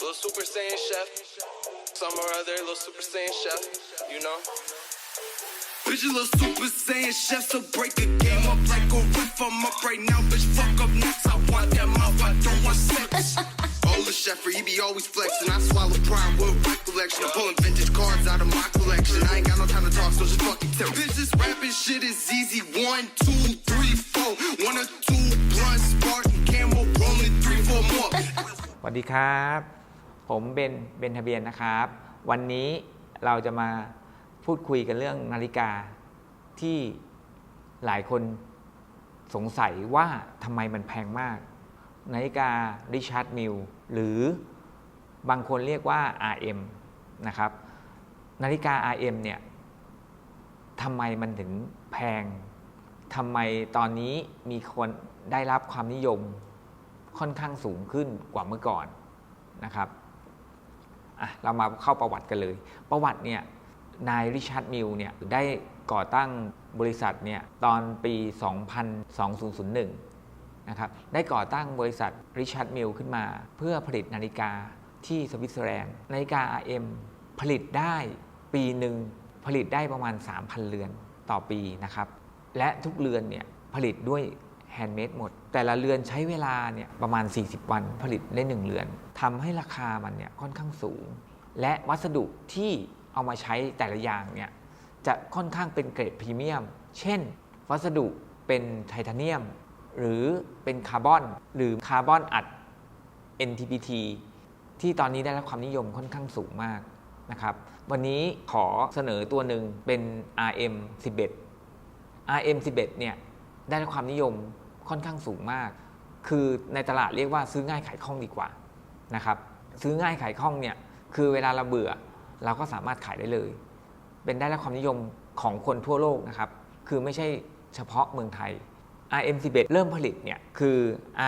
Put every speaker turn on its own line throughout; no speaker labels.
Little Super Saiyan Chef. Some or other, little Super Saiyan Chef. You know?
Bitch, little super saiyan chef, so break the game up like a roof. I'm up right now, bitch, fuck up next. I want that mouth, I don't want sex. All the chef, he be always flexing. I swallow pride with recollection. I'm pulling vintage cards out of my collection. I ain't got no time to talk, so just fucking tell. Bitch, this rapping shit is easy. One, two, three, four. One or two,
วัสดีครับ ผมเบนเบนทะเบียนนะครับ วันนี้เราจะมาพูดคุยกันเรื่องนาฬิกาที่หลายคนสงสัยว่าทำไมมันแพงมาก นาฬิการิชาร์ดมิลหรือบางคนเรียกว่า RM นะครับ นาฬิกา RM เนี่ยทำไมมันถึงแพงทำไมตอนนี้มีคนได้รับความนิยม ค่อนข้างสูงขึ้นกว่าเมื่อก่อนนะครับเรามาเข้าประวัติกันเลย ประวัติเนี่ยนายริชาร์ดมิลเนี่ยได้ก่อตั้งบริษัทเนี่ยตอนปี2001 นะครับ ได้ก่อตั้งบริษัทริชาร์ดมิลขึ้นมา เพื่อผลิตนาฬิกาที่สวิตเซอร์แลนด์นาฬิกา RM ผลิตได้ปีหนึ่งผลิตได้ประมาณ 3,000 เรือนต่อปีนะครับ และทุกเรือนเนี่ยผลิตด้วย แฮนด์เมดหมด แต่ละเรือนใช้เวลาเนี่ยประมาณ 40 วันผลิตได้ 1 เรือนทำให้ราคามันเนี่ยค่อนข้างสูง และวัสดุที่เอามาใช้แต่ละอย่างเนี่ยจะค่อนข้างเป็นเกรดพรีเมียม เช่น วัสดุเป็นไทเทเนียม หรือเป็นคาร์บอน หรือคาร์บอนอัด NTPT ที่ตอนนี้ได้รับความนิยมค่อนข้างสูงมากนะครับ วันนี้ขอเสนอตัวหนึ่งเป็น RM 11 RM 11 เนี่ยได้รับความนิยม ค่อนข้างสูงมาก คือในตลาดเรียกว่าซื้อง่ายขายคล่องดีกว่านะครับ ซื้อง่ายขายคล่องเนี่ยคือเวลาเราเบื่อเราก็สามารถขายได้เลย เป็นได้รับความนิยมของคนทั่วโลกนะครับ คือไม่ใช่เฉพาะเมืองไทย RM 11 เริ่มผลิตเนี่ยคือ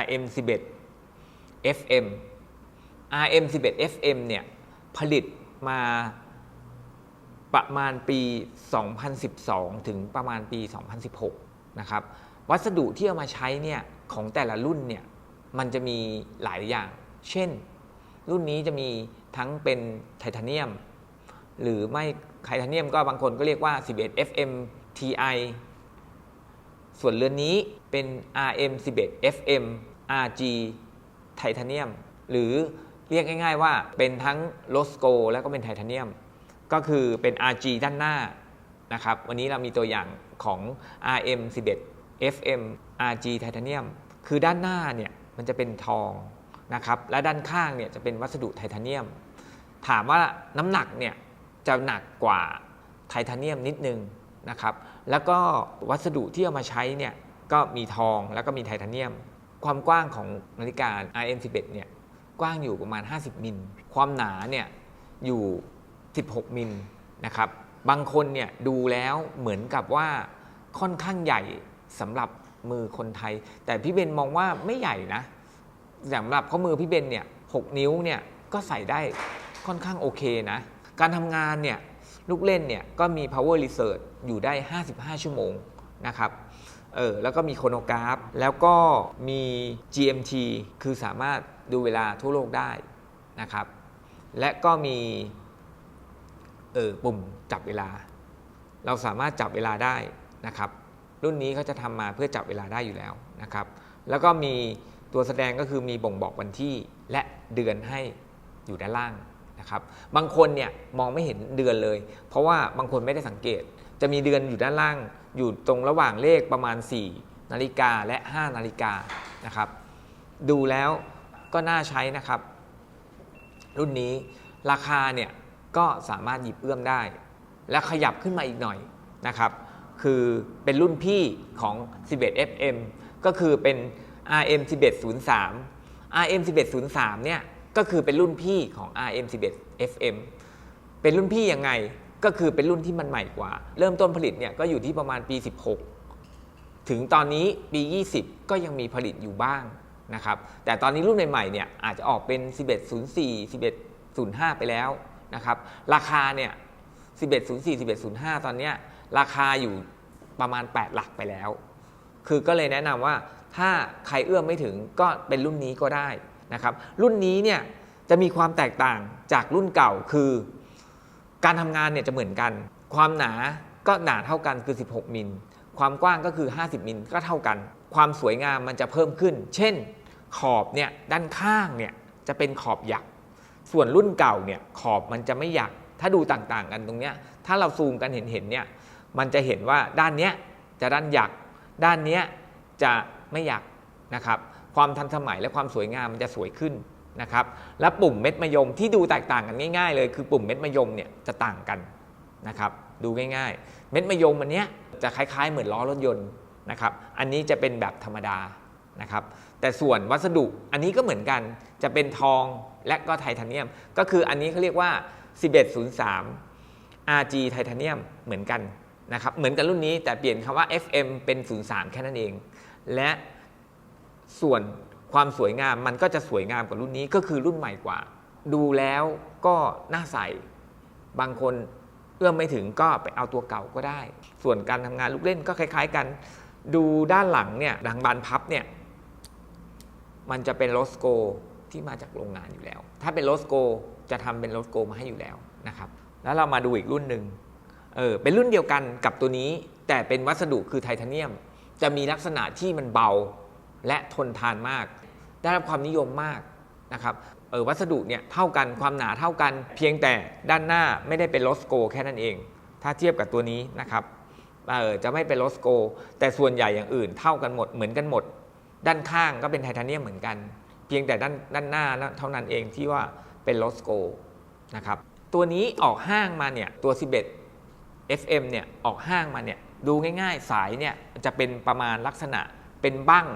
RM 11 FM RM 11 FM เนี่ยผลิตมาประมาณปี 2012 ถึงประมาณปี 2016 นะครับ วัสดุที่เอามาใช้เนี่ยของแต่ละรุ่นเนี่ยมันจะมีหลายอย่าง เช่น รุ่นนี้จะมีทั้งเป็นไทเทเนียม หรือไม่ไทเทเนียมก็บางคนก็เรียกว่า 11 FM TI ส่วนเรือนนี้เป็น RM 11 FM RG ไทเทเนียม หรือเรียกง่าย ๆ ว่าเป็นทั้งโลสโกแล้วก็เป็นไทเทเนียม ก็คือเป็น RG ด้านหน้านะครับ วันนี้เรามีตัวอย่างของ RM 11 FM RG ไทเทเนียมคือด้านหน้าเนี่ยมันจะเป็นทองนะครับและด้านข้างเนี่ยจะเป็นวัสดุไทเทเนียม ถามว่าน้ำหนักเนี่ยจะหนักกว่าไทเทเนียมนิดนึงนะครับแล้วก็วัสดุที่เอามาใช้เนี่ยก็มีทองแล้วก็มีไทเทเนียม ความกว้างของนาฬิกา RM11 เนี่ยกว้างอยู่ประมาณ 50 มิล ความหนาเนี่ยอยู่ 16 มิลนะครับบางคนเนี่ยดูแล้วเหมือนกับว่าค่อนข้างใหญ่ สำหรับมือคนไทย แต่พี่เบนมองว่าไม่ใหญ่นะสำหรับข้อมือพี่เบนเนี่ย6นิ้วเนี่ยก็ใส่ได้ค่อนข้างโอเคนะ การทำงานเนี่ยลูกเล่นเนี่ยก็มี power research อยู่ได้ 55 ชั่วโมงนะครับเออแล้วก็มีโคโนกราฟ แล้วก็มี GMT คือสามารถดูเวลาทั่วโลกได้นะครับ และก็มีเออปุ่มจับเวลา เราสามารถจับเวลาได้นะครับ รุ่นนี้เขาจะทำมาเพื่อจับเวลาได้อยู่แล้วนะครับ แล้วก็มีตัวแสดงก็คือมีบ่งบอกวันที่และเดือนให้อยู่ด้านล่างนะครับ บางคนเนี่ยมองไม่เห็นเดือนเลย เพราะว่าบางคนไม่ได้สังเกต จะมีเดือนอยู่ด้านล่าง อยู่ตรงระหว่างเลขประมาณ 4 นาฬิกาและ 5 นาฬิกานะครับ ดูแล้วก็น่าใช้นะครับ รุ่นนี้ราคาเนี่ยก็สามารถหยิบเอื้อมได้ และขยับขึ้นมาอีกหน่อยนะครับ คือเป็นรุ่นพี่ของ 11 FM ก็คือเป็น RM 1103 RM 1103เนี่ยก็คือเป็นรุ่นพี่ของ RM 11 FM เป็นรุ่นพี่ยังไงก็คือเป็นรุ่นที่มันใหม่กว่า เริ่มต้นผลิตเนี่ยก็อยู่ที่ประมาณปี 16 ถึงตอนนี้ปี 20 ก็ยังมีผลิตอยู่บ้างนะครับแต่ตอนนี้รุ่นใหม่ๆเนี่ยอาจจะออกเป็น 1104 1105 ไปแล้วนะครับราคาเนี่ย1104 1105 ตอนเนี้ย ราคาอยู่ประมาณ 8 หลักไปแล้ว คือก็เลยแนะนำว่าถ้าใครเอื้อมไม่ถึงก็เป็นรุ่นนี้ก็ได้นะครับ รุ่นนี้เนี่ยจะมีความแตกต่างจากรุ่นเก่าคือ การทำงานเนี่ยจะเหมือนกัน ความหนาก็หนาเท่ากันคือ 16 มิล ความกว้างก็คือ 50 มิลก็เท่ากัน ความสวยงามมันจะเพิ่มขึ้น เช่น ขอบเนี่ยด้านข้างเนี่ยจะเป็นขอบหยัก ส่วนรุ่นเก่าเนี่ยขอบมันจะไม่หยัก ถ้าดูต่างๆกันตรงเนี้ย ถ้าเราซูมกันเห็นๆเนี่ย มันจะเห็นว่าด้านเนี้ยจะด้านหยัก ด้านเนี้ยจะไม่หยักนะครับความทันสมัยและความสวยงามมันจะสวยขึ้นนะครับและปุ่มเม็ดมะยมที่ดูแตกต่างกันง่าย ๆ เลยคือปุ่มเม็ดมะยมเนี่ยจะต่างกันนะครับดูง่าย ๆ เม็ดมะยมอันเนี้ยจะคล้าย ๆ เหมือนล้อรถยนต์นะครับอันนี้จะเป็นแบบธรรมดานะครับแต่ส่วนวัสดุอันนี้ก็เหมือนกันจะเป็นทองและก็ไทเทเนียม ก็คืออันนี้เขาเรียกว่า 1103 RG ไทเทเนียมเหมือนกัน นะครับเหมือนกันรุ่นนี้แต่เปลี่ยนคำว่า FM เป็น 03 แค่นั้นเอง และส่วนความสวยงามมันก็จะสวยงามกว่ารุ่นนี้ก็คือรุ่นใหม่กว่า ดูแล้วก็น่าใส่บางคนเอื้อมไม่ถึงก็ไปเอาตัวเก่าก็ได้ ส่วนการทำงานลูกเล่นก็คล้าย ๆ กัน ดูด้านหลังเนี่ยดังบานพับเนี่ยมันจะเป็นโลสโกที่มาจากโรงงานอยู่แล้ว ถ้าเป็นโลสโกจะทำเป็นโลสโกมาให้อยู่แล้วนะครับ แล้วเรามาดูอีกรุ่นหนึ่ง เออเป็นรุ่นเดียวกันกับตัวนี้ แต่เป็นวัสดุคือไทเทเนียม จะมีลักษณะที่มันเบาและทนทานมาก ได้รับความนิยมมากนะครับเออวัสดุเนี่ยเท่ากันความหนาเท่ากัน เพียงแต่ด้านหน้าไม่ได้เป็นโลสโกแค่นั้นเอง ถ้าเทียบกับตัวนี้นะครับเออจะไม่เป็นโลสโก แต่ส่วนใหญ่อย่างอื่นเท่ากันหมดเหมือนกันหมด ด้านข้างก็เป็นไทเทเนียมเหมือนกัน เพียงแต่ด้านด้านหน้าเท่านั้นเองที่ว่าเป็นโลสโกนะครับตัวนี้ออกห้างมาเนี่ยตัว 11 FM เนี่ยออกห้างมาเนี่ยดูง่ายๆ สายเนี่ยจะเป็นประมาณลักษณะเป็นบั้ง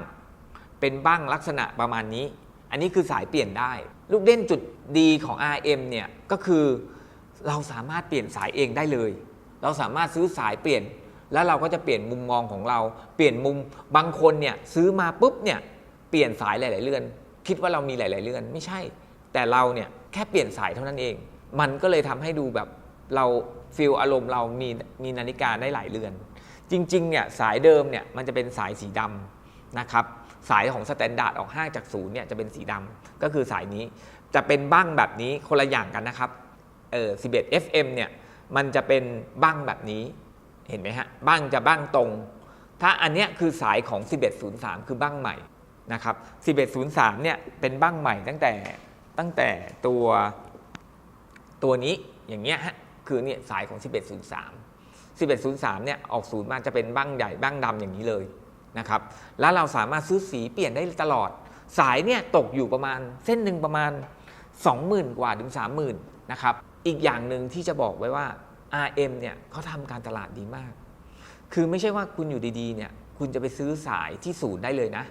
เป็นบั้งลักษณะประมาณนี้ อันนี้คือสายเปลี่ยนได้ ลูกเล่นจุดดีของ RM เนี่ยก็คือเราสามารถเปลี่ยนสายเองได้เลย เราสามารถซื้อสายเปลี่ยน แล้วเราก็จะเปลี่ยนมุมมองของเรา เปลี่ยนมุมบางคนเนี่ยซื้อมาปุ๊บเนี่ยเปลี่ยนสายหลาย ๆ เรือน คิดว่าเรามีหลาย ๆ เรือนไม่ใช่ แต่เราเนี่ยแค่เปลี่ยนสายเท่านั้นเอง มันก็เลยทำให้ดูแบบ เราฟีลอารมณ์เรามีมีนาฬิกาได้หลายเรือน จริงๆเนี่ยสายเดิมเนี่ยมันจะเป็นสายสีดำนะครับสายของสแตนดาร์ดออกห้างจากศูนย์เนี่ยจะเป็นสีดำก็คือสายนี้จะเป็นบั้งแบบนี้คนละอย่างกันนะครับเออ11 FM เนี่ยมันจะเป็นบั้งแบบนี้เห็นไหมฮะบ้างจะบ้างตรง ถ้าอันเนี้ยคือสายของ 1103 คือบ้างใหม่นะครับ1103เนี่ยเป็นบ้างใหม่ตั้งแต่ตั้งแต่ตัวตัวนี้อย่างเงี้ยฮะ คือเนี่ยสายของ 1103 1103เนี่ยออกศูนย์มาจะเป็นบ้างใหญ่บ้างดำอย่างนี้เลยนะครับ แล้วเราสามารถซื้อสีเปลี่ยนได้ตลอด สายเนี่ยตกอยู่ประมาณเส้นหนึ่งประมาณ 20,000 กว่าถึง 30,000นะครับอีกอย่างหนึ่งที่จะบอกไว้ว่า RM เนี่ยเขาทำการตลาดดีมาก คือไม่ใช่ว่าคุณอยู่ดีๆเนี่ยคุณจะไปซื้อสายที่ศูนย์ได้เลยนะ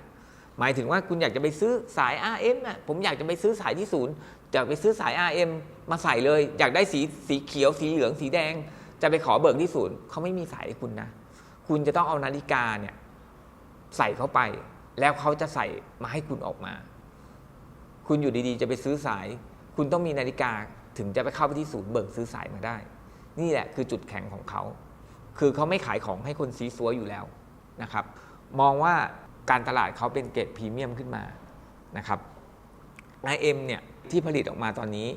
หมายถึงว่าคุณอยากจะไปซื้อสาย RM น่ะผมอยากจะไปซื้อสายที่ศูนย์ อยากไปซื้อสาย RM มาใส่เลย อยากได้สีสีเขียวสีเหลืองสีแดง จะไปขอเบิกที่ศูนย์เขาไม่มีสายให้คุณนะ คุณจะต้องเอานาฬิกาเนี่ยใส่เข้าไป แล้วเขาจะใส่มาให้คุณออกมา คุณอยู่ดีๆ จะไปซื้อสาย คุณต้องมีนาฬิกาถึงจะไปเข้าไปที่ศูนย์เบิกซื้อสายมาได้ นี่แหละคือจุดแข็งของเขา คือเขาไม่ขายของให้คนซีซัวอยู่แล้วนะครับ มองว่าการตลาดเขาเป็นเกรดพรีเมียมขึ้นมานะครับ IM เนี่ย ที่ผลิตออกมาตอนนี้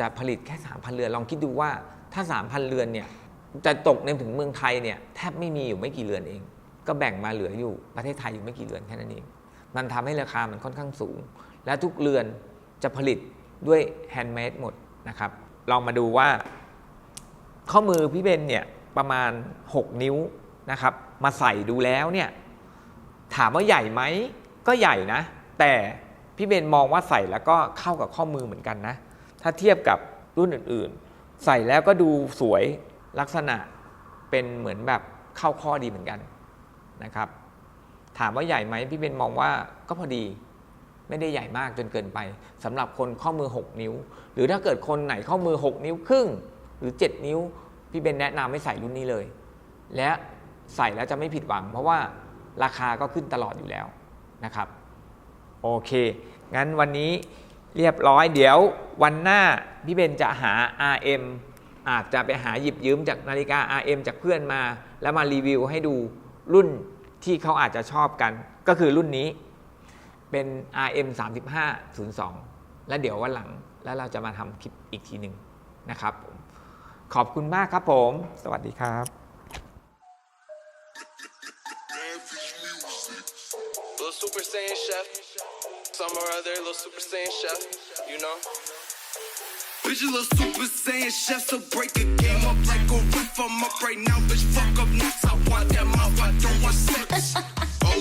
จะผลิตแค่ 3,000 เรือน ลองคิดดูว่าถ้า 3,000 เรือนเนี่ยจะตกในถึงเมืองไทยเนี่ยแทบไม่มีอยู่ไม่กี่เรือนเอง ก็แบ่งมาเหลืออยู่ประเทศไทยอยู่ไม่กี่เรือนแค่นั้นเอง มันทำให้ราคามันค่อนข้างสูง และทุกเรือนจะผลิตด้วยแฮนด์เมดหมดนะครับลองมาดูว่า ข้อมือพี่เบนเนี่ยประมาณ 6 นิ้วนะครับ มาใส่ดูแล้วเนี่ยถามว่าใหญ่ไหมก็ใหญ่นะ แต่ พี่เบนมองว่าใส่แล้วก็เข้ากับข้อมือเหมือนกันนะ ถ้าเทียบกับรุ่นอื่นๆ ใส่แล้วก็ดูสวยลักษณะเป็นเหมือนแบบเข้าข้อดีเหมือนกันนะครับ ถามว่าใหญ่ไหมพี่เบนมองว่าก็พอดีไม่ได้ใหญ่มากจนเกินไปสำหรับคนข้อมือ 6 นิ้ว หรือถ้าเกิดคนไหนข้อมือ 6 นิ้วครึ่ง หรือ 7 นิ้ว พี่เบนแนะนำให้ใส่รุ่นนี้เลย และใส่แล้วจะไม่ผิดหวัง เพราะว่าราคาก็ขึ้นตลอดอยู่แล้วนะครับ โอเค งั้นวันนี้เรียบร้อยเดี๋ยววันหน้าพี่เบนจะหา RM อาจจะไปหาหยิบยืมจากนาฬิกา RM จากเพื่อนมา แล้วมารีวิวให้ดูรุ่นที่เขาอาจจะชอบกัน ก็คือรุ่นนี้เป็น RM 3502 แล้วเดี๋ยววันหลังแล้วเราจะมาทำคลิปอีกทีหนึ่งนะครับ ขอบคุณมากครับผม สวัสดีครับ
Some or other, little Super Saiyan Chef. You know?
Bitch, you little super saiyan chef, so break a game up like a roof. I'm up right now, bitch. Fuck up next. I want that mouth, I don't want sex.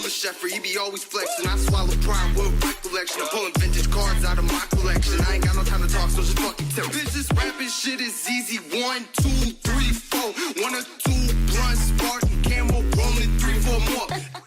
The chef, he be always flexing. I swallow pride with recollection. I'm pulling vintage cards out of my collection. I ain't got no time to talk, so just fucking tell. Bitch, this rapping shit is easy. One, two, three, four.